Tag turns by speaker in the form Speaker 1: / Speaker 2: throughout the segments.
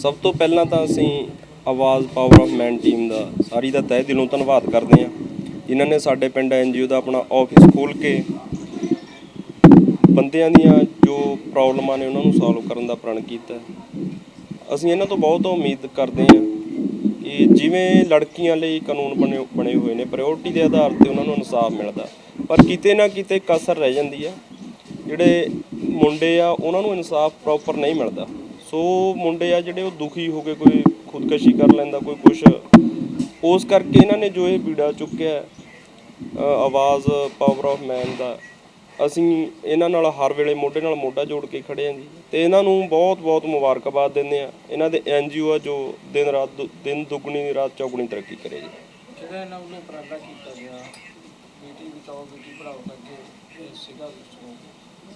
Speaker 1: ਸਭ ਤੋਂ ਪਹਿਲਾਂ ਤਾਂ ਅਸੀਂ ਆਵਾਜ਼ ਪਾਵਰ ਆਫ ਮੈਨ ਟੀਮ ਦਾ ਸਾਰੀ ਦਾ ਤਹਿ ਦਿਲੋਂ ਧੰਨਵਾਦ ਕਰਦੇ ਹਾਂ। ਜਿਨ੍ਹਾਂ ਨੇ ਸਾਡੇ ਪਿੰਡ ਐਨਜੀਓ ਦਾ ਆਪਣਾ ਆਫਿਸ ਖੋਲ੍ਹ ਕੇ ਬੰਦਿਆਂ ਦੀਆਂ ਜੋ ਪ੍ਰੋਬਲਮਾਂ ਨੇ ਉਹਨਾਂ ਨੂੰ ਸੋਲਵ ਕਰਨ ਦਾ ਪ੍ਰਣ ਕੀਤਾ ਅਸੀਂ ਇਹਨਾਂ ਤੋਂ ਬਹੁਤ ਉਮੀਦ ਕਰਦੇ ਹਾਂ ਕਿ ਜਿਵੇਂ ਲੜਕੀਆਂ ਲਈ ਕਾਨੂੰਨ ਬਣੇ ਬਣੇ ਹੋਏ ਨੇ ਪ੍ਰਾਇੋਰਟੀ ਦੇ ਆਧਾਰ ਤੇ ਉਹਨਾਂ ਨੂੰ ਇਨਸਾਫ ਮਿਲਦਾ ਪਰ ਕਿਤੇ ਨਾ ਕਿਤੇ ਕਸਰ ਰਹਿ ਜਾਂਦੀ ਆ ਜਿਹੜੇ ਮੁੰਡੇ ਆ, ਉਹਨਾਂ ਨੂੰ ਇਨਸਾਫ ਪ੍ਰੋਪਰ ਨਹੀਂ ਮਿਲਦਾ। ਸੋ ਮੁੰਡੇ ਆ ਜਿਹੜੇ ਉਹ ਦੁਖੀ ਹੋ ਕੇ ਕੋਈ ਖੁਦਕਸ਼ੀ ਕਰ ਲੈਂਦਾ, ਕੋਈ ਕੁਛ। ਉਸ ਕਰਕੇ ਇਹਨਾਂ ਨੇ ਜੋ ਇਹ ਬੀੜਾ ਚੁੱਕਿਆ ਆਵਾਜ਼ ਪਾਵਰ ਆਫ ਮੈਨ ਦਾ, ਅਸੀਂ ਇਹਨਾਂ ਨਾਲ ਹਰ ਵੇਲੇ ਮੋਢੇ ਨਾਲ ਮੋਢਾ ਜੋੜ ਕੇ ਖੜੇ ਹਾਂ ਜੀ। ਤੇ ਇਹਨਾਂ ਨੂੰ ਬਹੁਤ ਬਹੁਤ ਮੁਬਾਰਕਬਾਦ ਦਿੰਦੇ ਆ। ਇਹਨਾਂ ਦੇ ਐਨਜੀਓ ਆ ਜੋ ਦਿਨ ਰਾਤ ਦੁ- ਦਿਨ ਦੁੱਗਣੀ, ਰਾਤ ਚੌਗਣੀ ਤਰੱਕੀ ਕਰੇ ਜੀ।
Speaker 2: ਜਿਹੜਾ ਇਹਨਾਂ ਵੱਲੋਂ ਉਪਰਾਲਾ ਕੀਤਾ ਗਿਆ, ਬੇਟੀ ਬਚਾਓ, ਬੇਟੀ ਪੜਾਓ ਕਰਕੇ, ਇਹ ਸੀਗਾ ਵਿਸ਼ਵ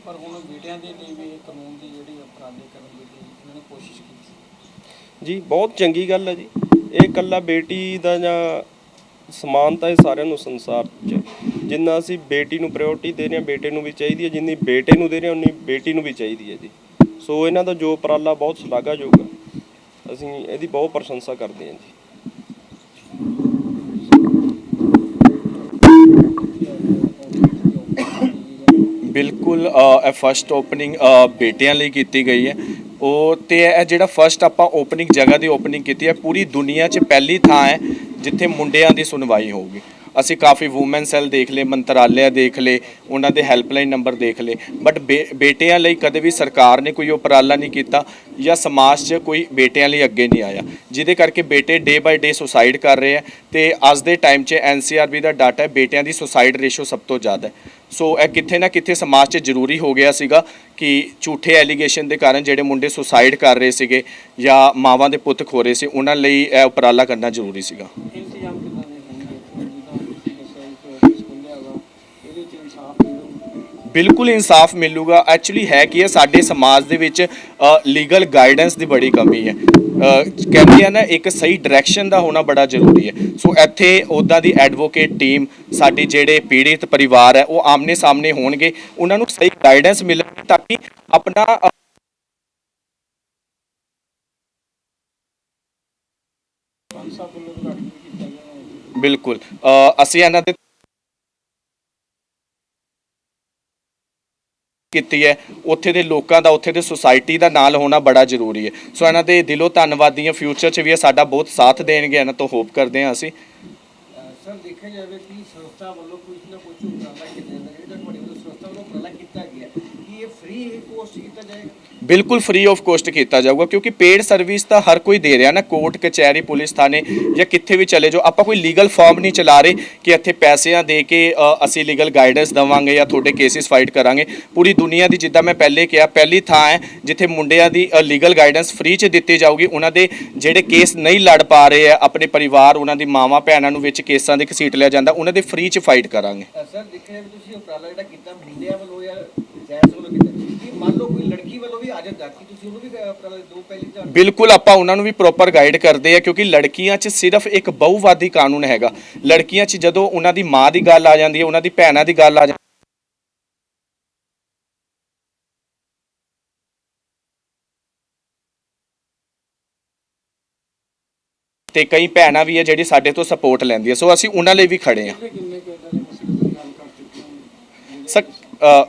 Speaker 2: ਪਰ ਹੁਣ ਬੇਟਿਆਂ ਦੇ ਲਈ ਵੀ ਇਹ ਕਾਨੂੰਨ ਦੀ ਜਿਹੜੀ ਉਪਰਾਲੇ ਕਰਨ ਦੀ ਇਹਨਾਂ ਨੇ ਕੋਸ਼ਿਸ਼ ਕੀਤੀ।
Speaker 1: ਜੀ, ਬਹੁਤ ਚੰਗੀ ਗੱਲ ਹੈ ਜੀ। ਇਹ ਇਕੱਲਾ ਬੇਟੀ ਦਾ ਜਾਂ ਸਮਾਨਤਾ ਇਹ ਸਾਰਿਆਂ ਨੂੰ ਸੰਸਾਰ 'ਚ ਜਿੰਨਾ ਅਸੀਂ ਬੇਟੀ ਨੂੰ ਪ੍ਰਾਇੋਰਟੀ ਦੇ ਰਹੇ ਹਾਂ, ਬੇਟੇ ਨੂੰ ਵੀ ਚਾਹੀਦੀ ਹੈ। ਜਿੰਨੀ ਬੇਟੇ ਨੂੰ ਦੇ ਰਹੇ ਹਾਂ, ਉਨੀ ਬੇਟੀ ਨੂੰ ਵੀ ਚਾਹੀਦੀ ਹੈ ਜੀ। ਸੋ ਇਹਨਾਂ ਦਾ ਜੋ ਉਪਰਾਲਾ ਬਹੁਤ ਸ਼ਲਾਘਾਯੋਗ ਹੈ। ਅਸੀਂ ਇਹਦੀ ਬਹੁਤ ਪ੍ਰਸ਼ੰਸਾ ਕਰਦੇ ਹਾਂ ਜੀ।
Speaker 3: ਬਿਲਕੁਲ ਇਹ ਫਰਸਟ ਓਪਨਿੰਗ ਬੇਟਿਆਂ ਲਈ ਕੀਤੀ ਗਈ ਹੈ। ਉਹ ਤੇ ਇਹ ਜਿਹੜਾ ਫਰਸਟ ਆਪਾਂ ਓਪਨਿੰਗ ਜਗ੍ਹਾ ਦੀ ਓਪਨਿੰਗ ਕੀਤੀ ਹੈ, ਪੂਰੀ ਦੁਨੀਆ 'ਚ ਪਹਿਲੀ ਥਾਂ ਹੈ ਜਿੱਥੇ ਮੁੰਡਿਆਂ ਦੀ ਸੁਣਵਾਈ ਹੋਊਗੀ। ਅਸੀਂ ਕਾਫੀ ਔਮਨ ਸੈੱਲ ਦੇਖ ਲਏ, ਮੰਤਰਾਲਿਆ ਦੇਖ ਲਏ, ਉਹਨਾਂ ਦੇ ਹੈਲਪਲਾਈਨ ਨੰਬਰ ਦੇਖ ਲਏ। ਬਟ ਬੇਟਿਆਂ ਲਈ ਕਦੇ ਵੀ ਸਰਕਾਰ ਨੇ ਕੋਈ ਉਪਰਾਲਾ ਨਹੀਂ ਕੀਤਾ ਜਾਂ ਸਮਾਜ 'ਚ ਕੋਈ ਬੇਟਿਆਂ ਲਈ ਅੱਗੇ ਨਹੀਂ ਆਇਆ। ਜਿਹਦੇ ਕਰਕੇ ਬੇਟੇ ਡੇ ਬਾਈ ਡੇ ਸੁਸਾਈਡ ਕਰ ਰਹੇ ਆ ਤੇ ਅੱਜ ਦੇ ਟਾਈਮ 'ਚ ਐਨਸੀਆਰਬੀ ਦਾ ਡਾਟਾ ਬੇਟਿਆਂ ਦੀ ਸੁਸਾਈਡ ਰੇਸ਼ੋ ਸਭ ਤੋਂ ਜ਼ਿਆਦਾ ਹੈ। ਸੋ ਇਹ ਕਿੱਥੇ ਨਾ ਕਿੱਥੇ ਸਮਾਜ 'ਚ ਜ਼ਰੂਰੀ ਹੋ ਗਿਆ ਸੀਗਾ ਕਿ ਝੂਠੇ ਐਲੀਗੇਸ਼ਨ ਦੇ ਕਾਰਨ ਜਿਹੜੇ ਮੁੰਡੇ ਸੁਸਾਈਡ ਕਰ ਰਹੇ ਸੀਗੇ ਜਾਂ ਮਾਵਾਂ ਦੇ ਪੁੱਤ ਖੋ ਰਹੇ ਸੀ, ਉਹਨਾਂ ਲਈ ਇਹ ਉਪਰਾਲਾ ਕਰਨਾ ਜ਼ਰੂਰੀ ਸੀਗਾ। ਬਿਲਕੁਲ ਇਨਸਾਫ ਮਿਲੂਗਾ। ਐਕਚੁਅਲੀ ਹੈ ਕੀ ਹੈ ਸਾਡੇ ਸਮਾਜ ਦੇ ਵਿੱਚ ਲੀਗਲ ਗਾਈਡੈਂਸ ਦੀ ਬੜੀ ਕਮੀ ਹੈ। ਅ, ਕਹਿੰਦੇ ਆ ਨਾ ਇੱਕ ਸਹੀ ਡਾਇਰੈਕਸ਼ਨ ਦਾ ਹੋਣਾ ਬੜਾ ਜ਼ਰੂਰੀ ਹੈ। ਸੋ ਇੱਥੇ ਉੱਦਾਂ ਦੀ ਐਡਵੋਕੇਟ ਟੀਮ ਸਾਡੀ ਜਿਹੜੇ ਪੀੜਿਤ ਪਰਿਵਾਰ ਹੈ ਉਹ ਆਮਨੇ ਸਾਹਮਣੇ ਹੋਣਗੇ। ਉਹਨਾਂ ਨੂੰ ਸਹੀ ਗਾਈਡੈਂਸ ਮਿਲੇ ਤਾਂ ਕਿ ਆਪਣਾ ਬਿਲਕੁਲ। ਅਸੀਂ ਇਹਨਾਂ ਦੇ ਕੀਤੀ ਹੈ। ਉੱਥੇ ਦੇ ਲੋਕਾਂ ਦਾ, ਉੱਥੇ ਦੇ ਸੁਸਾਇਟੀ ਦਾ ਨਾਲ ਹੋਣਾ ਬੜਾ ਜ਼ਰੂਰੀ ਹੈ। ਸੋ ਇਹਨਾਂ ਦੇ ਦਿਲੋਂ ਧੰਨਵਾਦੀ ਹਾਂ ਫਿਊਚਰ 'ਚ ਵੀ ਇਹ ਸਾਡਾ ਬਹੁਤ ਸਾਥ ਦੇਣਗੇ। ਇਹਨਾਂ ਤੋਂ ਹੋਪ ਕਰਦੇ ਹਾਂ ਅਸੀਂ।
Speaker 2: ਸਰ, ਦੇਖਿਆ ਜਾਵੇ ਕਿ ਸੰਸਥਾ ਵੱਲੋਂ ਕੁਝ ਨਾ ਕੁਝ ਉਪਰਾਲਾ ਕੀਤਾ ਜਾਂਦਾ ਜਿਹੜਾ ਤੁਹਾਡੇ ਵੱਲੋਂ ਸੰਸਥਾ ਵੱਲੋਂ ਉਪਰਾਲਾ ਕੀਤਾ ਗਿਆ। ਕਿ ਇਹ ਫ੍ਰੀ ਕੋਸਟ ਕੀਤਾ ਜਾਏਗਾ?
Speaker 3: ਬਿਲਕੁਲ ਫ੍ਰੀ ਆਫ ਕੋਸਟ ਕੀਤਾ ਜਾਊਗਾ, ਕਿਉਂਕਿ ਪੇਡ ਸਰਵਿਸ ਤਾਂ ਹਰ ਕੋਈ ਦੇ ਰਿਹਾ ਨਾ ਕੋਰਟ ਕਚਹਿਰੀ, ਪੁਲਿਸ, ਥਾਣੇ ਜਾਂ ਕਿੱਥੇ ਵੀ ਚਲੇ ਜਾਓ। ਆਪਾਂ ਕੋਈ ਲੀਗਲ ਫਾਰਮ ਨਹੀਂ ਚਲਾ ਰਹੇ ਕਿ ਇੱਥੇ ਪੈਸਿਆਂ ਦੇ ਕੇ ਅਸੀਂ ਲੀਗਲ ਗਾਈਡੈਂਸ ਦਵਾਂਗੇ ਜਾਂ ਤੁਹਾਡੇ ਕੇਸਿਸ ਫਾਈਟ ਕਰਾਂਗੇ। ਪੂਰੀ ਦੁਨੀਆ ਦੀ, ਜਿੱਦਾਂ ਮੈਂ ਪਹਿਲੇ ਕਿਹਾ, ਪਹਿਲੀ ਥਾਂ ਹੈ ਜਿੱਥੇ ਮੁੰਡਿਆਂ ਦੀ ਲੀਗਲ ਗਾਈਡੈਂਸ ਫ੍ਰੀ 'ਚ ਦਿੱਤੀ ਜਾਊਗੀ, ਉਹਨਾਂ ਦੇ ਜਿਹੜੇ ਕੇਸ ਨਹੀਂ ਲੜ ਪਾ ਰਹੇ ਆ, ਆਪਣੇ ਪਰਿਵਾਰ, ਉਹਨਾਂ ਦੀ ਮਾਵਾਂ, ਭੈਣਾਂ ਨੂੰ ਵਿੱਚ ਕੇਸਾਂ ਦੇ ਘਸੀਟ ਲਿਆ ਜਾਂਦਾ ਉਹਨਾਂ ਦੇ ਫ੍ਰੀ 'ਚ ਫਾਈਟ ਕਰਾਂਗੇ।
Speaker 2: ਸਰ ਦੇਖਿਆ ਜਾਵੇ ਤੁਸੀਂ ਉਪਰਾਲਾ ਜਿਹੜਾ ਕੀਤਾ ਮੁੰਡਿਆਂ ਵੱਲੋਂ ਜਾਂ ਜੈਂਟਸ ਵੱਲੋਂ ਕੀਤਾ ਕਿ ਮੰਨ ਲਓ ਕੋਈ ਲੜਕੀ ਵੱਲੋਂ ਵੀ ਆ ਜਾਂਦਾ ਕਿ ਤੁਸੀਂ ਉਹਨੂੰ ਵੀ ਅ, ਉਪਰਾਲਾ ਦੋ ਪਹਿਲੀ ਜਾਂ
Speaker 3: ਬਿਲਕੁਲ ਆਪਾਂ ਉਹਨਾਂ ਨੂੰ ਵੀ ਪ੍ਰੋਪਰ ਗਾਈਡ ਕਰਦੇ ਆ ਕਿਉਂਕਿ ਲੜਕੀਆਂ 'ਚ ਸਿਰਫ ਇੱਕ ਬਹੁਵਾਦੀ ਕਾਨੂੰਨ ਹੈਗਾ। ਲੜਕੀਆਂ 'ਚ ਜਦੋਂ ਉਹਨਾਂ ਦੀ ਮਾਂ ਦੀ ਗੱਲ ਆ ਜਾਂਦੀ ਹੈ ਉਹਨਾਂ ਦੀ ਭੈਣਾਂ ਦੀ ਗੱਲ ਆ ਜਾਂਦੀ ਤੇ ਕਈ ਭੈਣਾਂ ਵੀ ਹੈ ਜਿਹੜੀ ਸਾਡੇ ਤੋਂ ਸਪੋਰਟ ਲੈਂਦੀ ਹੈ ਸੋ ਅਸੀਂ ਉਹਨਾਂ ਲਈ ਵੀ ਖੜੇ
Speaker 2: ਹਾਂ
Speaker 3: ਸਰ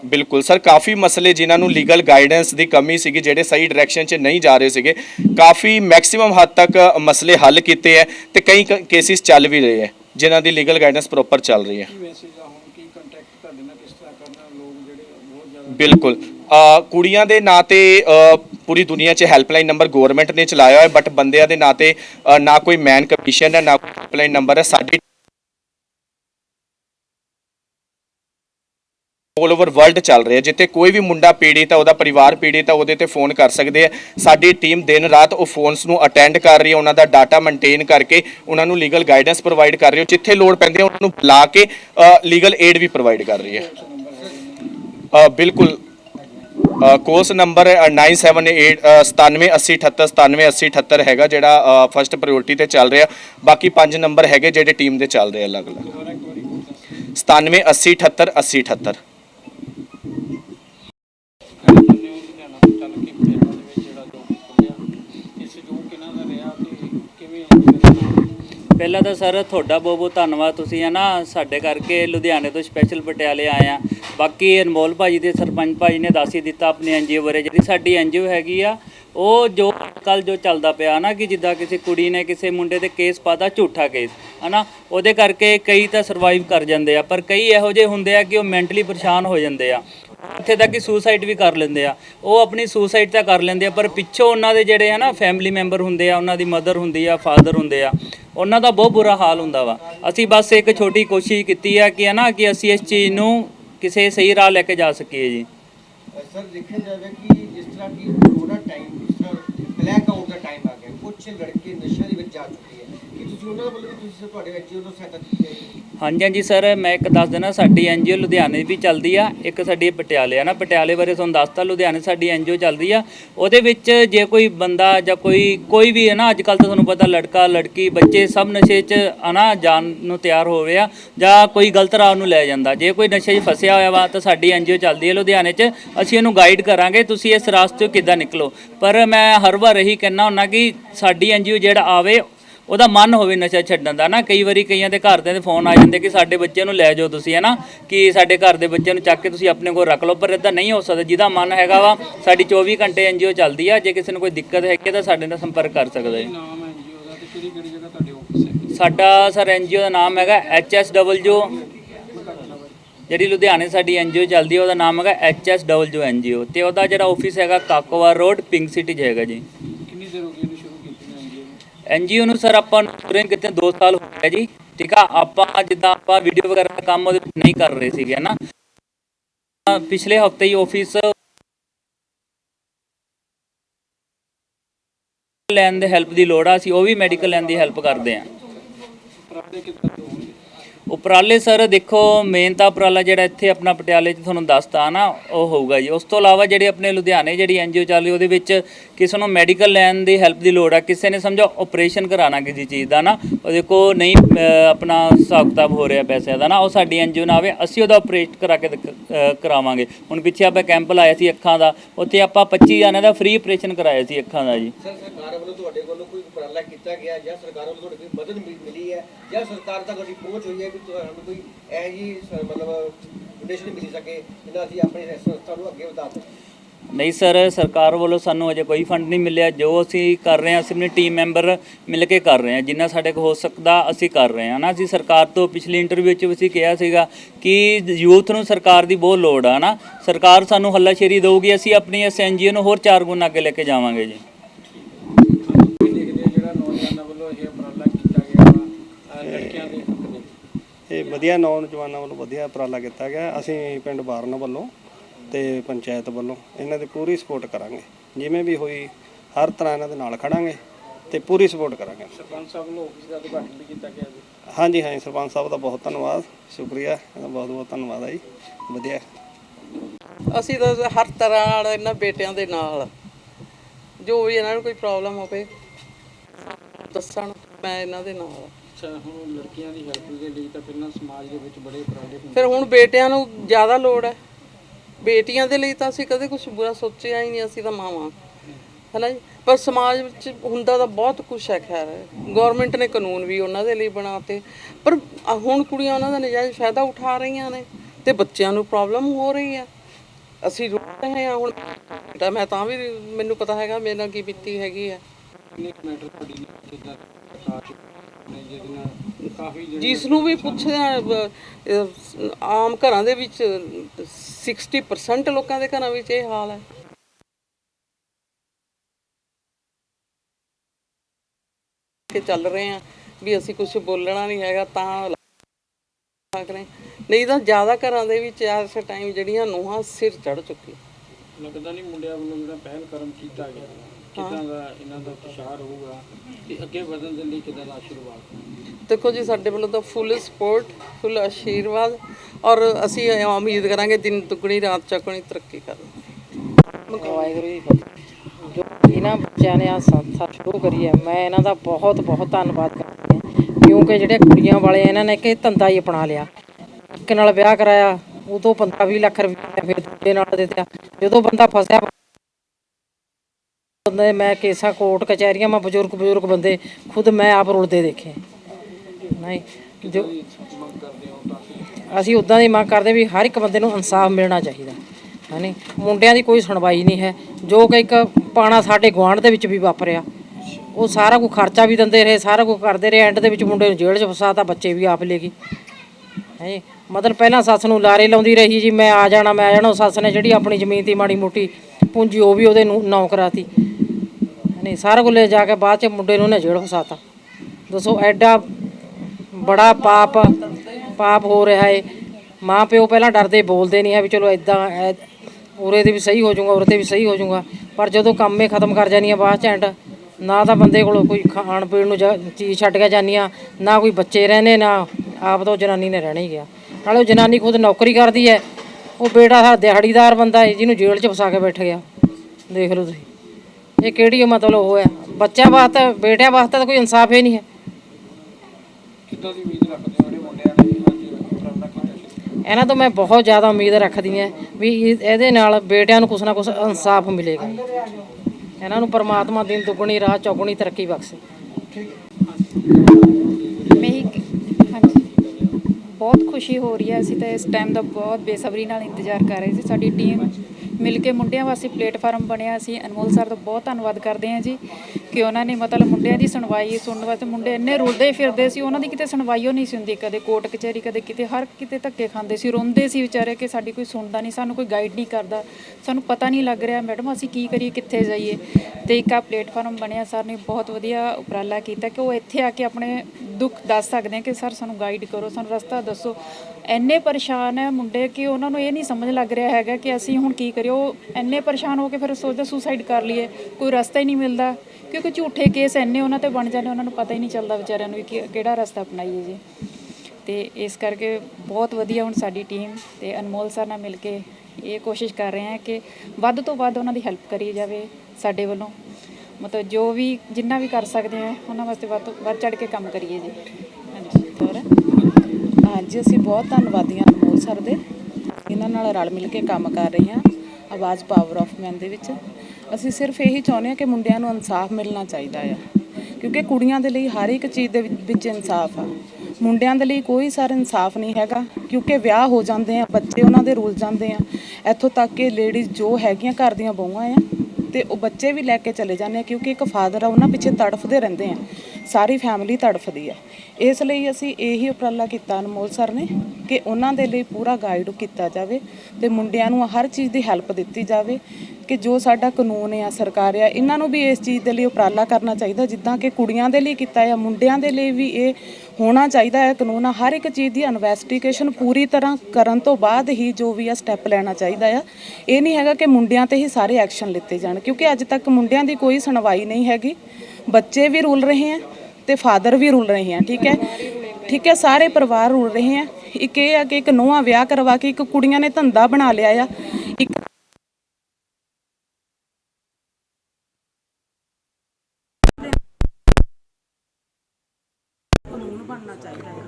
Speaker 3: ਬਿਲਕੁਲ ਸਰ ਕਾਫੀ ਮਸਲੇ ਜਿਨ੍ਹਾਂ ਨੂੰ ਲੀਗਲ ਗਾਈਡੈਂਸ ਦੀ ਕਮੀ ਸੀਗੀ ਜਿਹੜੇ ਸਹੀ ਡਾਇਰੈਕਸ਼ਨ 'ਚ ਨਹੀਂ ਜਾ ਰਹੇ ਸੀਗੇ ਕਾਫੀ ਮੈਕਸਿਮਮ ਹੱਦ ਤੱਕ ਮਸਲੇ ਹੱਲ ਕੀਤੇ ਹੈ ਤੇ ਕਈ ਕੇਸਿਸ ਚੱਲ ਵੀ ਰਹੇ ਹੈ ਜਿਨ੍ਹਾਂ ਦੀ ਲੀਗਲ ਗਾਈਡੈਂਸ ਪ੍ਰੋਪਰ ਚੱਲ ਰਹੀ ਹੈ ਬਿਲਕੁਲ। ਕੁੜੀਆਂ ਦੇ ਨਾਂ ਤੇ ਪੂਰੀ ਦੁਨੀਆ 'ਚ ਹੈਲਪਲਾਈਨ ਨੰਬਰ ਗਵਰਨਮੈਂਟ ਨੇ ਚਲਾਇਆ ਹੋਇਆ ਬਟ ਬੰਦਿਆਂ ਦੇ ਨਾਂ ਤੇ ਨਾ ਕੋਈ ਮੈਨ ਕਮਿਸ਼ਨ ਹੈ, ਨਾ ਕੋਈ ਹੈਲਪਲਾਈਨ ਨੰਬਰ ਹੈ, ਸਾਡੀ ਆਲ ਓਵਰ ਵਰਲਡ ਚੱਲ ਰਿਹਾ ਜਿੱਥੇ ਕੋਈ ਵੀ ਮੁੰਡਾ ਪੀੜਿਤ ਹੈ, ਉਹਦਾ ਪਰਿਵਾਰ ਪੀੜਿਤ ਹੈ, ਉਹਦੇ ਤੇ ਫੋਨ ਕਰ ਸਕਦੇ ਆ ਸਾਡੀ ਟੀਮ ਦਿਨ ਰਾਤ ਉਹ ਫੋਨਸ ਨੂੰ ਅਟੈਂਡ ਕਰ ਰਹੀ ਹੈ, ਉਹਨਾਂ ਦਾ ਡਾਟਾ ਮੇਨਟੇਨ ਕਰਕੇ, ਉਹਨਾਂ ਨੂੰ ਲੀਗਲ ਗਾਈਡੈਂਸ ਪ੍ਰੋਵਾਈਡ ਕਰ ਰਹੀ ਹੈ। ਜਿੱਥੇ ਲੋੜ ਪੈਂਦੀ ਹੈ, ਉਹਨਾਂ ਨੂੰ ਬੁਲਾ ਕੇ ਲੀਗਲ ਏਡ ਵੀ ਪ੍ਰੋਵਾਈਡ ਕਰ ਰਹੀ ਹੈ। ਬਿਲਕੁਲ ਕੋਰਸ ਨੰਬਰ 9789878797 ਹੈਗਾ ਜਿਹੜਾ ਫਰਸਟ ਪ੍ਰਾਇੋਰਟੀ ਤੇ ਚੱਲ ਰਿਹਾ। ਬਾਕੀ ਪੰਜ ਨੰਬਰ ਹੈਗੇ ਜਿਹੜੇ ਟੀਮ ਦੇ ਚੱਲ ਰਹੇ
Speaker 2: ਅਲੱਗ ਅਲੱਗ 9789878878
Speaker 4: ਪਹਿਲਾਂ ਤਾਂ ਸਰ, ਤੁਹਾਡਾ ਬਹੁਤ ਬਹੁਤ ਧੰਨਵਾਦ। ਤੁਸੀਂ ਹੈ ਨਾ ਸਾਡੇ ਕਰਕੇ ਲੁਧਿਆਣੇ ਤੋਂ ਸਪੈਸ਼ਲ ਪਟਿਆਲੇ ਆਏ ਆ। ਬਾਕੀ ਅਨਮੋਲ ਭਾਜੀ ਦੇ ਸਰਪੰਚ ਭਾਜੀ ਨੇ ਦੱਸ ਹੀ ਦਿੱਤਾ ਆਪਣੀ ਐਨਜੀਓ ਬਾਰੇ। ਜਿਹੜੀ ਸਾਡੀ ਐਨਜੀਓ ਹੈਗੀ ਆ, ਉਹ ਜੋ ਕੱਲ ਜੋ ਚੱਲਦਾ ਪਿਆ ਨਾ ਕਿ ਜਿੱਦਾਂ ਕਿਸੇ ਕੁੜੀ ਨੇ ਕਿਸੇ ਮੁੰਡੇ ਤੇ ਕੇਸ ਪਾਤਾ, ਝੂਠਾ ਕੇਸ, ਹਨਾ? ਉਹਦੇ ਕਰਕੇ ਕਈ ਤਾਂ ਸਰਵਾਈਵ ਕਰ ਜਾਂਦੇ ਆ, ਪਰ ਕਈ ਇਹੋ ਜਿਹੇ ਹੁੰਦੇ ਆ ਕਿ ਉਹ ਮੈਂਟਲੀ ਪਰੇਸ਼ਾਨ ਹੋ ਜਾਂਦੇ ਆ। ਇੱਥੇ ਤੱਕ ਕਿ ਸੁਸਾਈਡ ਵੀ ਕਰ ਲੈਂਦੇ ਆ। ਉਹ ਆਪਣੀ ਸੁਸਾਈਡ ਤਾਂ ਕਰ ਲੈਂਦੇ ਆ, ਪਰ ਪਿੱਛੋਂ ਉਹਨਾਂ ਦੇ ਜਿਹੜੇ ਆ ਨਾ ਫੈਮਿਲੀ ਮੈਂਬਰ ਹੁੰਦੇ ਆ, ਉਹਨਾਂ ਦੀ ਮਦਰ ਹੁੰਦੀ ਆ ਫਾਦਰ ਹੁੰਦੇ ਆ, ਉਹਨਾਂ ਦਾ ਬਹੁਤ ਬੁਰਾ ਹਾਲ ਹੁੰਦਾ ਵਾ। ਅਸੀਂ ਬਸ ਇੱਕ ਛੋਟੀ ਕੋਸ਼ਿਸ਼ ਕੀਤੀ ਆ ਕਿ ਹੈ ਨਾ ਕਿ ਅਸੀਂ ਇਸ ਚੀਜ਼ ਨੂੰ ਕਿਸੇ ਸਹੀ ਰਾਹ ਲੈ ਕੇ ਜਾ ਸਕੀਏ ਜੀ।
Speaker 5: ਸਰ, ਦੇਖਿਆ ਜਾਵੇ ਕਿ ਜਿਸ ਤਰ੍ਹਾਂ ਕਿ ਕਰੋਨਾ ਟਾਈਮ ਜਿਸ ਤਰ੍ਹਾਂ ਬਲੈਕ ਆਊਟ ਦਾ ਟਾਈਮ ਆ ਗਿਆ। ਕੁਝ ਲੜਕੇ ਨਸ਼ਿਆਂ ਦੇ ਵਿੱਚ ਜਾ ਚੁੱਕੇ ਹੈ ਉਹਨਾਂ ਦਾ ਬੋਲੋ ਤੁਸੀਂ ਤੁਹਾਡੇ ਐਨਜੀਓ ਨੂੰ ਸਹਾਇਤਾ ਦਿੱਤੀ ਹੈ
Speaker 4: ਹਾਂਜੀ ਹਾਂਜੀ ਸਰ, ਮੈਂ ਇੱਕ ਦੱਸ ਦੇਣਾ ਸਾਡੀ ਐਨਜੀਓ ਲੁਧਿਆਣੇ ਵੀ ਚੱਲਦੀ ਆ, ਇੱਕ ਸਾਡੀ ਪਟਿਆਲੇ ਆ ਨਾ, ਪਟਿਆਲੇ ਬਾਰੇ ਤੁਹਾਨੂੰ ਦੱਸਤਾ, ਲੁਧਿਆਣੇ ਸਾਡੀ ਐਨਜੀਓ ਚੱਲਦੀ ਆ, ਉਹਦੇ ਵਿੱਚ ਜੇ ਕੋਈ ਬੰਦਾ ਜਾਂ ਕੋਈ ਕੋਈ ਵੀ ਹੈ ਨਾ ਅੱਜ ਕੱਲ ਤਾਂ ਤੁਹਾਨੂੰ ਪਤਾ ਲੜਕਾ, ਲੜਕੀ, ਬੱਚੇ ਸਭ ਨਸ਼ੇ 'ਚ ਹਨਾ ਜਾਣ ਨੂੰ ਤਿਆਰ ਹੋਵੇ ਆ, ਜਾਂ ਕੋਈ ਗਲਤ ਰਾਹ ਨੂੰ ਲੈ ਜਾਂਦਾ। ਜੇ ਕੋਈ ਨਸ਼ੇ 'ਚ ਫਸਿਆ ਹੋਇਆ ਵਾ, ਤਾਂ ਸਾਡੀ ਐਨਜੀਓ ਚੱਲਦੀ ਹੈ ਲੁਧਿਆਣੇ 'ਚ, ਅਸੀਂ ਇਹਨੂੰ ਗਾਈਡ ਕਰਾਂਗੇ, ਤੁਸੀਂ ਇਸ ਰਾਸਤੇ ਤੋਂ ਕਿੱਦਾਂ ਨਿਕਲੋ। ਪਰ ਮੈਂ ਹਰ ਵਾਰ ਇਹੀ ਕਹਿਣਾ ਹੁੰਦਾ ਕਿ ਸਾਡੀ ਐਨਜੀਓ ਜਿਹੜਾ ਆਵੇ ਉਹਦਾ ਮਨ ਹੋਵੇ ਨਸ਼ਾ ਛੱਡਣ ਦਾ ਨਾ ਕਈ ਵਾਰੀ ਕਈਆਂ ਦੇ ਘਰਦਿਆਂ ਦੇ ਫੋਨ ਆ ਜਾਂਦੇ ਕਿ ਸਾਡੇ ਬੱਚੇ ਨੂੰ ਲੈ ਜਾਓ ਤੁਸੀਂ ਹੈ ਨਾ ਕਿ ਸਾਡੇ ਘਰ ਦੇ ਬੱਚੇ ਨੂੰ ਚੱਕ ਕੇ ਤੁਸੀਂ ਆਪਣੇ ਕੋਲ ਰੱਖ ਲਓ ਪਰ ਇਦਾਂ ਨਹੀਂ ਹੋ ਸਕਦਾ ਜਿਹਦਾ ਮਨ ਹੈਗਾ ਵਾ ਸਾਡੀ 24 ਘੰਟੇ ਐਨਜੀਓ ਚੱਲਦੀ ਆ ਜੇ ਕਿਸੇ ਨੂੰ ਕੋਈ ਦਿੱਕਤ ਹੈਗੀ ਤਾਂ ਸਾਡੇ ਨਾਲ ਸੰਪਰਕ ਕਰ ਸਕਦਾ ਹੈ। ਸਾਡਾ ਸਰ ਐਨਜੀਓ ਦਾ ਨਾਮ ਹੈਗਾ ਐਚਐਸਡਬਲਯੂ ਜਿਹੜੀ ਲੁਧਿਆਣੇ ਸਾਡੀ ਐਨਜੀਓ ਚੱਲਦੀ ਹੈ ਉਹਦਾ ਨਾਮ ਹੈਗਾ ਐਚਐਸਡਬਲਯੂ ਐਨਜੀਓ ਤੇ ਉਹਦਾ ਜਿਹੜਾ ਆਫਿਸ ਹੈਗਾ ਕਾਕੋਵਾ ਰੋਡ ਪਿੰਕ ਸਿਟੀ 'ਚ ਹੈਗਾ ਜੀ
Speaker 2: ਕਿੰਨੀ ਦੇਰ ਹੋ ਗਈ ਇਹਨੂੰ ਸ਼ੁਰੂ ਕੀਤੀ ਨੇ ਐਨਜੀਓ ਨੂੰ
Speaker 4: ਸਰ ਆਪਾਂ ਨੂੰ ਪੂਰੇ ਕਿਤੇ 2 ਸਾਲ ਹੋ ਗਏ ਜੀ। ਠੀਕ ਆ, ਆਪਾਂ ਜਿੱਦਾਂ ਆਪਾਂ ਵੀਡੀਓ ਵਗੈਰਾ ਦਾ ਕੰਮ ਉਹਦੇ ਵਿੱਚ ਨਹੀਂ ਕਰ ਰਹੇ ਸੀਗੇ ਨਾ ਪਿਛਲੇ ਹਫ਼ਤੇ ਹੀ ਆਫਿਸ ਲੈਣ ਦੇ ਹੈਲਪ ਦੀ ਲੋੜ ਆ, ਅਸੀਂ ਉਹ ਵੀ ਮੈਡੀਕਲ ਲੈਣ ਦੀ ਹੈਲਪ ਕਰਦੇ ਆ। ਉਪਰਾਲੇ ਸਰ ਦੇਖੋ ਮੇਨ ਤਾਂ ਉਪਰਾਲਾ ਜਿਹੜਾ ਇੱਥੇ ਆਪਣਾ ਪਟਿਆਲੇ 'ਚ ਤੁਹਾਨੂੰ ਦੱਸਤਾ ਨਾ, ਉਹ ਹੋਊਗਾ ਜੀ। ਉਸ ਤੋਂ ਇਲਾਵਾ ਜਿਹੜੇ ਆਪਣੇ ਲੁਧਿਆਣੇ ਜਿਹੜੀ ਐਨਜੀਓ ਚੱਲ ਰਹੀ, ਉਹਦੇ ਵਿੱਚ ਕਿਸੇ ਨੂੰ ਮੈਡੀਕਲ ਲੈਣ ਦੀ ਹੈਲਪ ਦੀ ਲੋੜ ਆ ਕਿਸੇ ਨੇ ਸਮਝੋ ਆਪਰੇਸ਼ਨ ਕਰਾਣਾ ਕਿਸੇ ਚੀਜ਼ ਦਾ ਨਾ ਉਹਦੇ ਕੋ ਨਹੀਂ ਅਹ, ਆਪਣਾ ਹਿਸਾਬ ਕਿਤਾਬ ਹੋ ਰਿਹਾ ਪੈਸਿਆਂ ਦਾ ਨਾ ਉਹ ਸਾਡੀ ਐਨਜੀਓ ਨਾਲ ਆਵੇ ਅਸੀਂ ਉਹਦਾ ਆਪਰੇਟ ਕਰਾ ਕੇ ਦਿਖ- ਅਹ, ਕਰਾਵਾਂਗੇ। ਹੁਣ ਪਿੱਛੇ ਆਪਾਂ ਕੈਂਪ ਲਾਇਆ ਸੀ ਅੱਖਾਂ ਦਾ ਉੱਥੇ ਆਪਾਂ 25 ਜਣਿਆਂ ਦਾ ਫ੍ਰੀ ਆਪਰੇਸ਼ਨ ਕਰਾਇਆ ਸੀ ਅੱਖਾਂ ਦਾ ਜੀ।
Speaker 5: ਸਰ ਸਰਕਾਰ ਵੱਲੋਂ ਤੁਹਾਡੇ ਵੱਲੋਂ ਕੋਈ ਉਪਰਾਲਾ ਕੀਤਾ ਗਿਆ ਜਾਂ ਸਰਕਾਰ ਵੱਲੋਂ ਤੁਹਾਡੀ ਕੋਈ ਮਦਦ ਮਿ- ਮਿਲੀ ਹੈ? ਜਾਂ ਸਰਕਾਰ ਤੱਕ ਤੁਹਾਡੀ ਪਹੁੰਚ ਹੋਈ ਹੈ ਕਿ ਤੁਹਾਨੂੰ ਕੋਈ ਇਹ ਜੀ ਮਤਲਬ ਡੋਨੇਸ਼ਨ ਮਿਲ ਸਕੇ ਜਿੰਨਾ ਅਸੀਂ ਆਪਣੀ ਸੰਸਥਾ ਨੂੰ ਅੱਗੇ ਵਧਾ ਸਕੀਏ?
Speaker 4: ਨਹੀਂ ਸਰ, ਸਰਕਾਰ ਵੱਲੋਂ ਸਾਨੂੰ ਅਜੇ ਕੋਈ ਫੰਡ ਨਹੀਂ ਮਿਲਿਆ। ਜੋ ਅਸੀਂ ਕਰ ਰਹੇ ਹਾਂ, ਅਸੀਂ ਆਪਣੀ ਟੀਮ ਮੈਂਬਰ ਮਿਲ ਕੇ ਕਰ ਰਹੇ ਹਾਂ। ਜਿੰਨਾ ਸਾਡੇ ਕੋਲ ਹੋ ਸਕਦਾ, ਅਸੀਂ ਕਰ ਰਹੇ ਹਾਂ। ਨਾ ਅਸੀਂ ਸਰਕਾਰ ਤੋਂ ਪਿਛਲੀ ਇੰਟਰਵਿਊ ਵਿੱਚ ਵੀ ਅਸੀਂ ਕਿਹਾ ਸੀਗਾ ਕਿ ਯੂਥ ਨੂੰ ਸਰਕਾਰ ਦੀ ਬਹੁਤ ਲੋੜ ਆ ਨਾ ਸਰਕਾਰ ਸਾਨੂੰ ਹੱਲਾਸ਼ੇਰੀ ਦੇਊਗੀ, ਅਸੀਂ ਆਪਣੀ ਇਸ ਐਨਜੀਓ ਨੂੰ ਹੋਰ ਚਾਰ ਗੁਣ ਅੱਗੇ ਲੈ ਕੇ ਜਾਵਾਂਗੇ ਜੀ।
Speaker 2: ਉਪਰਾਲਾ ਕੀਤਾ ਗਿਆ
Speaker 6: ਇਹ ਵਧੀਆ ਨੌਜਵਾਨਾਂ ਵੱਲੋਂ ਵਧੀਆ ਉਪਰਾਲਾ ਕੀਤਾ ਗਿਆ। ਅਸੀਂ ਪਿੰਡ ਬਾਰਨ ਵੱਲੋਂ ਤੇ ਪੰਚਾਇਤ ਵੱਲੋਂ ਇਹਨਾਂ ਦੀ ਪੂਰੀ ਸਪੋਰਟ ਕਰਾਂਗੇ। ਜਿਵੇਂ ਵੀ ਹੋਈ ਹਰ ਤਰ੍ਹਾਂ ਇਹਨਾਂ ਦੇ ਨਾਲ ਖੜਾਂਗੇ ਤੇ ਪੂਰੀ ਸਪੋਰਟ ਕਰਾਂਗੇ।
Speaker 2: ਸਰਪੰਚ ਸਾਹਿਬ ਵੱਲੋਂ ਆਫਿਸ ਦਾ ਉਦਘਾਟਨ ਵੀ ਕੀਤਾ ਗਿਆ ਜੀ।
Speaker 6: ਹਾਂਜੀ ਹਾਂਜੀ ਸਰਪੰਚ ਸਾਹਿਬ ਦਾ ਬਹੁਤ ਧੰਨਵਾਦ ਸ਼ੁਕਰੀਆ। ਇਹਦਾ ਬਹੁਤ ਬਹੁਤ ਧੰਨਵਾਦ ਹੈ ਜੀ। ਵਧੀਆ।
Speaker 7: ਅਸੀਂ ਤਾਂ ਹਰ ਤਰ੍ਹਾਂ ਨਾਲ ਇਹਨਾਂ ਬੇਟਿਆਂ ਦੇ ਨਾਲ ਜੋ ਵੀ ਇਹਨਾਂ ਨੂੰ ਕੋਈ ਪ੍ਰੋਬਲਮ ਹੋਵੇ ਦੱਸਣ ਮੈਂ ਇਹਨਾਂ ਦੇ ਨਾਲ। ਹਾਂ।
Speaker 2: ਅੱਛਾ ਹੁਣ ਲੜਕੀਆਂ ਦੀ ਹੈਲਪ ਦੇ ਲਈ ਤਾਂ ਪਹਿਲਾਂ ਸਮਾਜ ਦੇ ਵਿੱਚ ਬੜੇ ਉਪਰਾਲੇ ਹੁੰਦੇ
Speaker 7: ਫਿਰ ਹੁਣ ਬੇਟਿਆਂ ਨੂੰ ਜ਼ਿਆਦਾ ਲੋੜ ਹੈ। ਬੇਟੀਆਂ ਦੇ ਲਈ ਤਾਂ ਅਸੀਂ ਕਦੇ ਕੁਝ ਬੁਰਾ ਸੋਚਿਆ ਹੀ ਨਹੀਂ, ਅਸੀਂ ਤਾਂ ਮਾਵਾਂ। ਹੈਨਾ ਜੀ? ਪਰ ਸਮਾਜ ਵਿੱਚ ਹੁੰਦਾ ਤਾਂ ਬਹੁਤ ਕੁਝ ਹੈ, ਖੈਰ। ਗਵਰਨਮੈਂਟ ਨੇ ਕਾਨੂੰਨ ਵੀ ਉਹਨਾਂ ਦੇ ਲਈ ਬਣਾਤੇ। ਪਰ ਹੁਣ ਕੁੜੀਆਂ ਉਹਨਾਂ ਦਾ ਨਜਾਇਜ਼ ਫਾਇਦਾ ਉਠਾ ਰਹੀਆਂ ਨੇ ਤੇ ਬੱਚਿਆਂ ਨੂੰ ਪ੍ਰੋਬਲਮ ਹੋ ਰਹੀ ਹੈ। ਅਸੀਂ ਰੋਕ ਰਹੇ ਹਾਂ ਹੁਣ। ਤਾਂ ਮੈਂ ਤਾਂ ਵੀ ਮੈਨੂੰ ਪਤਾ ਹੈਗਾ ਮੇਰੇ ਨਾਲ ਕੀ ਬੀਤੀ ਹੈਗੀ
Speaker 2: ਆ
Speaker 7: ਜਿਸ ਨੂੰ ਵੀ ਪੁੱਛਦੇ ਅਹ, ਆਮ ਘਰਾਂ ਦੇ ਵਿੱਚ 60% ਲੋਕਾਂ ਦੇ ਘਰਾਂ ਵਿੱਚ ਇਹ ਹਾਲ ਹੈ। ਕਿ ਚੱਲ ਰਹੇ ਆ ਵੀ ਅਸੀਂ ਕੁਝ ਬੋਲਣਾ ਨਹੀਂ ਹੈਗਾ ਤਾਂ ਲੱਗ ਰਹੇ। ਨਹੀਂ ਤਾਂ ਜ਼ਿਆਦਾ ਘਰਾਂ ਦੇ ਵਿੱਚ ਇਸ ਟਾਈਮ ਜਿਹੜੀਆਂ ਨੂੰਹਾਂ ਸਿਰ ਚੜ ਚੁੱਕੀ।
Speaker 2: ਲੱਗਦਾ ਨਹੀਂ ਮੁੰਡਿਆਂ ਵੱਲੋਂ ਜਿਹੜਾ ਪਹਿਲ ਕਰਮ ਕੀਤਾ ਗਿਆ। ਕਿੱਦਾਂ ਦਾ ਇਹਨਾਂ ਦਾ ਉਤਸ਼ਾਹ ਰਹੂਗਾ ਤੇ ਅੱਗੇ ਵਧਣ ਦੇ ਲਈ ਕਿੱਦਾਂ ਦਾ ਸ਼ੁਰੂਆਤ
Speaker 7: ਦੇਖੋ ਜੀ ਸਾਡੇ ਵੱਲੋਂ ਤਾਂ ਫੁੱਲ ਸਪੋਰਟ ਫੁੱਲ ਆਸ਼ੀਰਵਾਦ ਔਰ ਅਸੀਂ ਇਹ ਉਮੀਦ ਕਰਾਂਗੇ ਦਿਨ ਦੁੱਗਣੀ ਰਾਤ ਚੌਗੁਣੀ ਤਰੱਕੀ ਕਰਨ
Speaker 8: ਵਾਹਿਗੁਰੂ ਜੀ ਇਹਨਾਂ ਬੱਚਿਆਂ ਨੇ ਆ ਸੰਸਥਾ ਸ਼ੁਰੂ ਕਰੀ ਹੈ ਮੈਂ ਇਹਨਾਂ ਦਾ ਬਹੁਤ ਬਹੁਤ ਧੰਨਵਾਦ ਕਰਦੀ ਹਾਂ। ਕਿਉਂਕਿ ਜਿਹੜੇ ਕੁੜੀਆਂ ਵਾਲੇ ਇਹਨਾਂ ਨੇ ਕਿ ਧੰਦਾ ਹੀ ਅਪਣਾ ਲਿਆ। ਇੱਕ ਨਾਲ ਵਿਆਹ ਕਰਾਇਆ ਉਦੋਂ 15 20 ਲੱਖ ਰੁਪਏ ਫਿਰ ਦੂਜੇ ਨਾਲ ਦੇ ਦਿੱਤਾ ਜਦੋਂ ਬੰਦਾ ਫਸਿਆ ਬੰਦੇ, ਮੈਂ ਕੇਸਾਂ ਕੋਰਟ ਕਚਹਿਰੀਆਂ, ਮੈਂ ਬਜ਼ੁਰਗ ਬਜ਼ੁਰਗ ਬੰਦੇ ਖੁਦ ਮੈਂ ਆਪ ਰੁਲਦੇ ਦੇਖੇ। ਨਹੀਂ, ਜੋ ਅਸੀਂ ਉਦਾਂ ਦੀ ਮੰਗ ਕਰਦੇ ਵੀ ਹਰ ਇੱਕ ਬੰਦੇ ਨੂੰ ਇਨਸਾਫ ਮਿਲਣਾ ਚਾਹੀਦਾ। ਹੈਨੀ, ਮੁੰਡਿਆਂ ਦੀ ਕੋਈ ਸੁਣਵਾਈ ਨਹੀਂ ਹੈ। ਜੋ ਕਿ ਇੱਕ ਪਾਣਾ ਸਾਡੇ ਗੁਆਂਢ ਦੇ ਵਿੱਚ ਵੀ ਵਾਪਰਿਆ। ਉਹ ਸਾਰਾ ਕੁਝ ਖਰਚਾ ਵੀ ਦਿੰਦੇ ਰਹੇ, ਸਾਰਾ ਕੁਝ ਕਰਦੇ ਰਹੇ, ਐਂਡ ਦੇ ਵਿੱਚ ਮੁੰਡੇ ਨੂੰ ਜੇਲ੍ਹ 'ਚ ਫਸਾਤਾ ਬੱਚੇ ਵੀ ਆਪ ਲੈ ਗਈ ਹੈ ਮਤਲਬ ਪਹਿਲਾਂ ਸੱਸ ਨੂੰ ਲਾਰੇ ਲਾਉਂਦੀ ਰਹੀ ਜੀ, ਮੈਂ ਆ ਜਾਣਾ, ਮੈਂ ਆ ਜਾਣਾ ਸੱਸ ਨੇ ਜਿਹੜੀ ਆਪਣੀ ਜ਼ਮੀਨ ਦੀ ਮਾੜੀ ਮੋਟੀ ਪੂੰਜੀ, ਉਹ ਵੀ ਉਹਦੇ ਨੂੰ ਨੌ ਕਰਾਤੀ ਨਹੀਂ, ਸਾਰਾ ਕੁਝ ਲੈ ਜਾ ਕੇ ਬਾਅਦ ਚ ਮੁੰਡੇ ਨੂੰ ਉਹਨੇ ਜੇਲ੍ਹ ਫਸਾਤਾ ਦੱਸੋ, ਐਡਾ ਬੜਾ ਪਾਪ ਪਾਪ ਹੋ ਰਿਹਾ ਏ। ਮਾਂ ਪਿਓ ਪਹਿਲਾਂ ਡਰਦੇ, ਬੋਲਦੇ ਨਹੀਂ ਹੈ ਵੀ ਚਲੋ ਇਦਾਂ ਉਰੇ ਦੇ ਵੀ ਸਹੀ ਹੋ ਜਾਊਗਾ, ਉਰੇ ਤੇ ਵੀ ਸਹੀ ਹੋ ਜਾਊਗਾ। ਪਰ ਜਦੋਂ ਕੰਮ ਹੀ ਖਤਮ ਕਰ ਜਾਣੀ ਆ ਬਾਅਦ ਚ, ਐਂਡ ਨਾ ਤਾਂ ਬੰਦੇ ਕੋਲ ਕੋਈ ਖਾਣ ਪੀਣ ਨੂੰ ਜਾ- ਚੀਜ਼ ਛੱਡ ਕੇ ਜਾਨੀਆਂ ਨਾ ਕੋਈ ਬੱਚੇ ਰਹਿੰਦੇ, ਨਾ ਆਪ ਤਾਂ ਉਹ ਜਨਾਨੀ ਨੇ ਰਹਿਣਾ ਹੀ ਗਿਆ। ਨਾਲੇ ਉਹ ਜਨਾਨੀ ਖੁਦ ਨੌਕਰੀ ਕਰਦੀ ਹੈ। ਉਹ ਬੇਟਾ ਸਾਡਾ ਦਿਹਾੜੀਦਾਰ ਬੰਦਾ ਹੈ ਜਿਹਨੂੰ ਜੇਲ੍ਹ 'ਚ ਫਸਾ ਕੇ ਬੈਠ ਗਿਆ। ਦੇਖ ਲਓ ਤੁਸੀਂ। ਇਹ ਕਿਹੜੀ ਮਤਲਬ ਉਹ ਹੈ। ਬੱਚਿਆਂ ਵਾਸਤੇ ਬੇਟਿਆਂ ਵਾਸਤੇ ਤਾਂ ਕੋਈ ਇਨਸਾਫ ਹੀ ਨਹੀਂ ਹੈ।
Speaker 2: ਕਿੱਦਾਂ ਦੀ ਉਮੀਦ ਰੱਖਦੇ ਹੋ? ਜਿਹੜੇ ਮੁੰਡਿਆਂ ਨੇ ਅੱਜ ਉਪਰਾਲਾ ਕੀਤਾ ਸੀ।
Speaker 8: ਇਹਨਾਂ ਤੋਂ ਮੈਂ ਬਹੁਤ ਜ਼ਿਆਦਾ ਉਮੀਦ ਰੱਖਦੀ ਹਾਂ ਵੀ ਇਹ- ਇਹਦੇ ਨਾਲ ਬੇਟਿਆਂ ਨੂੰ ਕੁਛ ਨਾ ਕੁਛ ਇਨਸਾਫ ਮਿਲੇਗਾ। ਇਹਨਾਂ ਨੂੰ ਪਰਮਾਤਮਾ ਦਿਨ ਦੁੱਗਣੀ ਰਾਤ ਚੌਗੁਣੀ ਤਰੱਕੀ ਬਖਸ਼ੇ।
Speaker 9: ਮੈਂ ਹੀ ਹਾਂਜੀ। ਬਹੁਤ ਖੁਸ਼ੀ ਹੋ ਰਹੀ ਹੈ। ਅਸੀਂ ਤਾਂ ਇਸ ਟਾਈਮ ਦਾ ਬਹੁਤ ਬੇਸਬਰੀ ਨਾਲ ਇੰਤਜ਼ਾਰ ਕਰ ਰਹੇ ਸੀ। ਸਾਡੀ ਟੀਮ ਮਿਲ ਕੇ ਮੁੰਡਿਆਂ ਵਾਸਤੇ ਪਲੇਟਫਾਰਮ ਬਣਿਆ ਸੀ। ਅਨਮੋਲ ਸਰ ਦਾ ਬਹੁਤ ਧੰਨਵਾਦ ਕਰਦੇ ਹਾਂ ਜੀ। ਕਿ ਉਹਨਾਂ ਨੇ ਮਤਲਬ ਮੁੰਡਿਆਂ ਦੀ ਸੁਣਵਾਈ ਸੁਣਨ ਵਾਸਤੇ ਮੁੰਡੇ ਇੰਨੇ ਰੁਲਦੇ ਫਿਰਦੇ ਸੀ, ਉਹਨਾਂ ਦੀ ਕਿਤੇ ਸੁਣਵਾਈ ਓ ਨਹੀਂ ਸੀ ਹੁੰਦੀ। ਕਦੇ ਕੋਰਟ ਕਚਹਿਰੀ, ਕਦੇ ਕਿਤੇ ਹਰ ਕਿਤੇ ਧੱਕੇ ਖਾਂਦੇ ਸੀ, ਰੋਂਦੇ ਸੀ ਵਿਚਾਰੇ ਕਿ ਸਾਡੀ ਕੋਈ ਸੁਣਦਾ ਨਹੀਂ, ਸਾਨੂੰ ਕੋਈ ਗਾਈਡ ਨਹੀਂ ਕਰਦਾ। ਸਾਨੂੰ ਪਤਾ ਨਹੀਂ ਲੱਗ ਰਿਹਾ, ਮੈਡਮ, ਅਸੀਂ ਕੀ ਕਰੀਏ, ਕਿੱਥੇ ਜਾਈਏ? ਤੇ ਇੱਕ ਆ ਪਲੇਟਫਾਰਮ ਬਣਿਆ, ਸਰ ਨੇ ਬਹੁਤ ਵਧੀਆ ਉਪਰਾਲਾ ਕੀਤਾ ਕਿ ਉਹ ਇੱਥੇ ਆ ਕੇ ਆਪਣੇ ਦੁੱਖ ਦੱਸ ਸਕਦੇ ਆ ਕਿ ਸਰ ਸਾਨੂੰ ਗਾਈਡ ਕਰੋ, ਸਾਨੂੰ ਰਸਤਾ ਦੱਸੋ। ਇੰਨੇ ਪਰੇਸ਼ਾਨ ਹੈ ਮੁੰਡੇ ਕਿ ਉਹਨਾਂ ਨੂੰ ਇਹ ਨਹੀਂ ਸਮਝ ਲੱਗ ਰਿਹਾ ਹੈਗਾ ਕਿ ਅਸੀਂ ਹੁਣ ਕੀ ਕਰੀਏ। ਉਹ ਇੰਨੇ ਪਰੇਸ਼ਾਨ ਹੋ ਕੇ ਫਿਰ ਸੋਚਦੇ ਸੁਸਾਈਡ ਕਰ ਲਈਏ, ਕੋਈ ਰਸਤਾ ਹੀ ਨਹੀਂ ਮਿਲਦਾ। ਕਿਉਂਕਿ ਝੂਠੇ ਕੇਸ ਇੰਨੇ ਉਹਨਾਂ ਤੇ ਬਣ ਜਾਂਦੇ, ਉਹਨਾਂ ਨੂੰ ਪਤਾ ਹੀ ਨਹੀਂ ਚੱਲਦਾ ਵਿਚਾਰਿਆਂ ਨੂੰ ਵੀ ਕਿ- ਕਿਹੜਾ ਰਸਤਾ ਅਪਣਾਈਏ ਜੀ। ਤੇ ਇਸ ਕਰਕੇ ਬਹੁਤ ਵਧੀਆ ਹੁਣ ਸਾਡੀ ਟੀਮ ਤੇ ਅਨਮੋਲ ਸਰ ਨਾਲ ਮਿਲ ਕੇ ਇਹ ਕੋਸ਼ਿਸ਼ ਕਰ ਰਹੇ ਹਾਂ ਕਿ ਵੱਧ ਤੋਂ ਵੱਧ ਉਹਨਾਂ ਦੀ ਹੈਲਪ ਕਰੀ ਜਾਵੇ ਸਾਡੇ ਵੱਲੋਂ। ਮਤਲਬ ਜੋ ਵੀ, ਜਿੰਨਾ ਵੀ ਕਰ ਸਕਦੇ ਆ ਉਹਨਾਂ ਵਾਸਤੇ ਵੱਧ ਤੋਂ, ਵੱਧ ਚੜ ਕੇ ਕੰਮ ਕਰੀਏ ਜੀ। ਹਾਂਜੀ
Speaker 10: ਹਾਂਜੀ, ਅਸੀਂ ਬਹੁਤ ਧੰਨਵਾਦੀ ਹਾਂ ਅਨਮੋਲ ਸਰ ਦੇ। ਇਹਨਾਂ ਨਾਲ ਰਲ ਮਿਲ ਕੇ ਕੰਮ ਕਰ ਰਹੇ ਹਾਂ। ਆਵਾਜ਼ ਪਾਵਰ ਆਫ ਮੈਨ ਦੇ ਵਿੱਚ। ਅਸੀਂ ਸਿਰਫ ਇਹੀ ਚਾਹੁੰਦੇ ਹਾਂ ਕਿ ਮੁੰਡਿਆਂ ਨੂੰ ਇਨਸਾਫ ਮਿਲਣਾ ਚਾਹੀਦਾ ਆ। ਕਿਉਂਕਿ ਕੁੜੀਆਂ ਦੇ ਲਈ ਹਰ ਇੱਕ ਚੀਜ਼ ਦੇ ਵਿੱਚ- ਇਨਸਾਫ ਆ। ਮੁੰਡਿਆਂ ਦੇ ਲਈ ਕੋਈ ਸਰ ਇਨਸਾਫ ਨਹੀਂ ਹੈਗਾ, ਕਿਉਂਕਿ ਵਿਆਹ ਹੋ ਜਾਂਦੇ ਆ, ਬੱਚੇ ਉਹਨਾਂ ਦੇ ਰੁੱਲ ਜਾਂਦੇ ਆ। ਇੱਥੋਂ ਤੱਕ ਕਿ ਲੇਡੀਜ਼ ਜੋ ਹੈਗੀਆਂ ਘਰ ਦੀਆਂ ਬਹੂਆਂ ਆ ਤੇ ਉਹ ਬੱਚੇ ਵੀ ਲੈ ਕੇ ਚਲੇ ਜਾਂਦੇ ਆ, ਕਿਉਂਕਿ ਇੱਕ ਫਾਦਰ ਆ, ਉਹਨਾਂ ਪਿੱਛੇ ਤੜਫਦੇ ਰਹਿੰਦੇ ਆ। ਸਾਰੀ ਫੈਮਿਲੀ ਤੜਫਦੀ ਆ। ਇਸ ਲਈ ਅਸੀਂ ਇਹੀ ਉਪਰਾਲਾ ਕੀਤਾ ਅਨਮੋਲ ਸਰ ਨੇ ਕਿ ਉਹਨਾਂ ਦੇ ਲਈ ਪੂਰਾ ਗਾਈਡ ਕੀਤਾ ਜਾਵੇ ਤੇ ਮੁੰਡਿਆਂ ਨੂੰ ਹਰ ਚੀਜ਼ ਦੀ ਹੈਲਪ ਦਿੱਤੀ ਜਾਵੇ ਕਿ ਜੋ ਸਾਡਾ ਕਾਨੂੰਨ ਆ, ਸਰਕਾਰ ਆ, ਇਹਨਾਂ ਨੂੰ ਵੀ ਇਸ ਚੀਜ਼ ਦੇ ਲਈ ਉਪਰਾਲਾ ਕਰਨਾ ਚਾਹੀਦਾ, ਜਿੱਦਾਂ ਕਿ ਕੁੜੀਆਂ ਦੇ ਲਈ ਕੀਤਾ ਆ, ਮੁੰਡਿਆਂ ਦੇ ਲਈ ਵੀ ਇਹ ਹੋਣਾ ਚਾਹੀਦਾ ਹੈ ਕਾਨੂੰਨ ਹਰ ਇੱਕ ਚੀਜ਼ ਦੀ ਇਨਵੈਸਟੀਗੇਸ਼ਨ ਪੂਰੀ ਤਰ੍ਹਾਂ ਕਰਨ ਤੋਂ ਬਾਅਦ ਹੀ ਜੋ ਵੀ ਆ ਸਟੈਪ ਲੈਣਾ ਚਾਹੀਦਾ ਆ। ਇਹ ਨਹੀਂ ਹੈਗਾ ਕਿ ਮੁੰਡਿਆਂ ਤੇ ਹੀ ਸਾਰੇ ਐਕਸ਼ਨ ਲਿੱਤੇ ਜਾਣ, ਕਿਉਂਕਿ ਅੱਜ ਤੱਕ ਮੁੰਡਿਆਂ ਦੀ ਕੋਈ ਸੁਣਵਾਈ ਨਹੀਂ ਹੈਗੀ। ਬੱਚੇ ਵੀ ਰੁਲ ਰਹੇ ਆ ਤੇ ਫਾਦਰ ਵੀ ਰੁਲ ਰਹੇ ਆ, ਠੀਕ ਹੈ? ਠੀਕ ਹੈ, ਸਾਰੇ ਪਰਿਵਾਰ ਰੁਲ ਰਹੇ ਆ। ਇੱਕ ਇਹ ਆ ਕਿ ਇੱਕ ਨੋਆ ਵਿਆਹ ਕਰਵਾ ਕੇ ਇੱਕ ਕੁੜੀਆਂ ਨੇ ਧੰਦਾ ਬਣਾ ਲਿਆ ਆ ਇੱਕ ਕਾਨੂੰਨ ਬਣਨਾ ਚਾਹੀਦਾ ਹੈ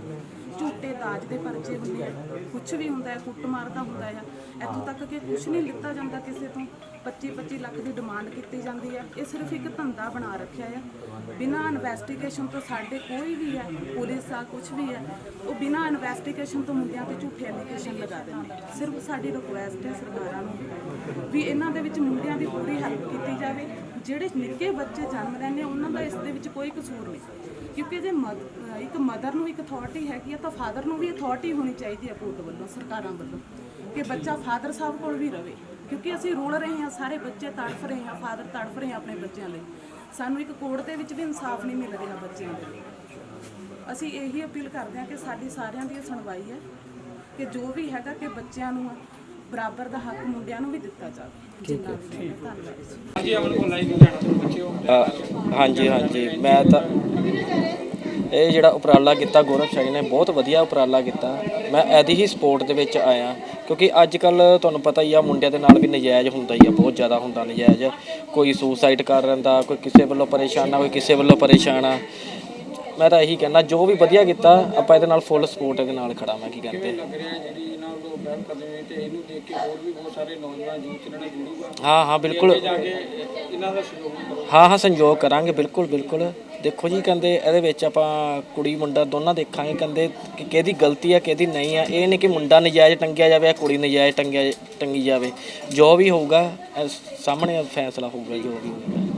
Speaker 10: ਝੂਠੇ ਦਾਜ ਦੇ ਪਰਚੇ ਹੁੰਦੇ ਆ ਕੁਝ ਵੀ ਹੁੰਦਾ ਹੈ, ਕੁੱਟਮਾਰ ਦਾ ਹੁੰਦਾ ਆ ਇੱਥੋਂ ਤੱਕ ਕਿ ਕੁਝ ਨਹੀਂ ਲਿੱਤਾ ਜਾਂਦਾ ਕਿਸੇ ਤੋਂ। 25 25 ਲੱਖ ਦੀ ਡਿਮਾਂਡ ਕੀਤੀ ਜਾਂਦੀ ਹੈ। ਇਹ ਸਿਰਫ ਇੱਕ ਧੰਦਾ ਬਣਾ ਰੱਖਿਆ ਆ ਬਿਨਾਂ ਇਨਵੈਸਟੀਗੇਸ਼ਨ ਤੋਂ ਸਾਡੇ ਕੋਈ ਵੀ ਹੈ, ਪੁਲਿਸ ਆ ਕੁਝ ਵੀ ਹੈ, ਉਹ ਬਿਨਾਂ ਇਨਵੈਸਟੀਗੇਸ਼ਨ ਤੋਂ ਮੁੰਡਿਆਂ ਤੇ ਝੂਠੇ ਐਲੀਗੇਸ਼ਨ ਲਗਾ ਦਿੰਦੇ ਸਿਰਫ ਸਾਡੀ ਰਿਕੁਐਸਟ ਹੈ ਸਰਕਾਰਾਂ ਨੂੰ ਵੀ ਇਹਨਾਂ ਦੇ ਵਿੱਚ ਮੁੰਡਿਆਂ ਦੀ ਪੂਰੀ ਹੈਲਪ ਕੀਤੀ ਜਾਵੇ। ਜਿਹੜੇ ਨਿੱਕੇ ਬੱਚੇ ਜਨਮ ਲੈਂਦੇ ਆ, ਉਹਨਾਂ ਦਾ ਇਸ ਦੇ ਵਿੱਚ ਕੋਈ ਕਸੂਰ ਨਹੀਂ। ਕਿਉਂਕਿ ਜੇ ਮਦ- ਇੱਕ ਮਦਰ ਨੂੰ ਇੱਕ ਅਥਾਰਟੀ ਹੈਗੀ ਆ ਤਾਂ ਫਾਦਰ ਨੂੰ ਵੀ ਅਥਾਰਟੀ ਹੋਣੀ ਚਾਹੀਦੀ ਹੈ ਕੋਰਟ ਵੱਲੋਂ ਸਰਕਾਰਾਂ ਵੱਲੋਂ ਕਿ ਬੱਚਾ ਫਾਦਰ ਸਾਹਿਬ ਕੋਲ ਵੀ ਰਵੇ ਕਿਉਂਕਿ ਅਸੀਂ ਰੋਲ ਰਹੇ ਹਾਂ ਸਾਰੇ ਬੱਚੇ ਤੜਫ ਰਹੇ ਹਾਂ ਫਾਦਰ ਤੜਫ ਰਹੇ ਆ ਆਪਣੇ ਬੱਚਿਆਂ ਲਈ। ਸਾਨੂੰ ਇੱਕ ਕੋਰਟ ਦੇ ਵਿੱਚ ਵੀ ਇਨਸਾਫ ਨਹੀਂ ਮਿਲ ਰਿਹਾ ਬੱਚਿਆਂ ਦੇ ਲਈ। ਅਸੀਂ ਇਹੀ ਅਪੀਲ ਕਰਦੇ ਹਾਂ ਕਿ ਸਾਡੀ ਸਾਰਿਆਂ ਦੀ ਇਹ ਸੁਣਵਾਈ ਹੈ ਕਿ ਜੋ ਵੀ ਹੈਗਾ ਕਿ ਬੱਚਿਆਂ ਨੂੰ ਬਰਾਬਰ ਦਾ ਹੱਕ ਮੁੰਡਿਆਂ ਨੂੰ ਵੀ ਦਿੱਤਾ ਜਾਵੇ। ਜਿੰਨਾ ਵੀ। ਧੰਨਵਾਦ
Speaker 2: ਅਮਨ ਕੋਲ ਲਾਈਵ
Speaker 11: ਹਾਂਜੀ ਹਾਂਜੀ। ਮੈਂ ਤਾਂ ਇਹ ਜਿਹੜਾ ਉਪਰਾਲਾ ਕੀਤਾ ਗੌਰਵ ਸ਼ਾਹੀ ਨੇ ਬਹੁਤ ਵਧੀਆ ਉਪਰਾਲਾ ਕੀਤਾ। ਮੈਂ ਇਹਦੀ ਹੀ ਸਪੋਰਟ ਦੇ ਵਿੱਚ ਆਇਆ ਕਿਉਂਕਿ ਅੱਜ ਕੱਲ ਤੁਹਾਨੂੰ ਪਤਾ ਹੀ ਆ ਮੁੰਡਿਆਂ ਦੇ ਨਾਲ ਵੀ ਨਜਾਇਜ਼ ਹੁੰਦਾ ਹੀ ਆ ਬਹੁਤ ਜ਼ਿਆਦਾ ਹੁੰਦਾ ਨਜਾਇਜ਼। ਕੋਈ ਸੁਸਾਈਡ ਕਰ ਲੈਂਦਾ ਕੋਈ ਕਿਸੇ ਵੱਲੋਂ ਪਰੇਸ਼ਾਨ ਆ ਕੋਈ ਕਿਸੇ ਵੱਲੋਂ ਪਰੇਸ਼ਾਨ ਆ। ਮੈਂ ਤਾਂ ਇਹੀ ਕਹਿਣਾ ਜੋ ਵੀ ਵਧੀਆ ਕੀਤਾ ਆਪਾਂ ਇਹਦੇ ਨਾਲ ਫੁੱਲ ਸਪੋਰਟ ਦੇ ਨਾਲ ਖੜਾ ਮੈਂ ਕੀ ਕਹਿੰਦੇ?
Speaker 2: ਲੱਗ ਰਿਹਾ ਹੈ
Speaker 11: ਹਾਂ ਹਾਂ ਬਿਲਕੁਲ। ਹਾਂ ਹਾਂ ਸੰਯੋਗ ਕਰਾਂਗੇ ਬਿਲਕੁਲ ਬਿਲਕੁਲ। ਦੇਖੋ ਜੀ, ਕਹਿੰਦੇ ਇਹਦੇ ਵਿੱਚ ਆਪਾਂ ਕੁੜੀ ਮੁੰਡਾ ਦੋਨਾਂ ਦੇਖਾਂਗੇ, ਕਹਿੰਦੇ ਕਿ ਕਿਹਦੀ ਗਲਤੀ ਆ, ਕਿਹਦੀ ਨਹੀਂ ਆ। ਇਹ ਨਹੀਂ ਕਿ ਮੁੰਡਾ ਨਜਾਇਜ਼ ਟੰਗਿਆ ਜਾਵੇ ਜਾਂ ਕੁੜੀ ਨਜਾਇਜ਼ ਟੰਗਿਆ, ਟੰਗੀ ਜਾਵੇ। ਜੋ ਵੀ ਹੋਊਗਾ, ਇਹ ਸਾਹਮਣੇ ਫੈਸਲਾ ਹੋਊਗਾ ਜੋ ਵੀ ਹੋਊਗਾ।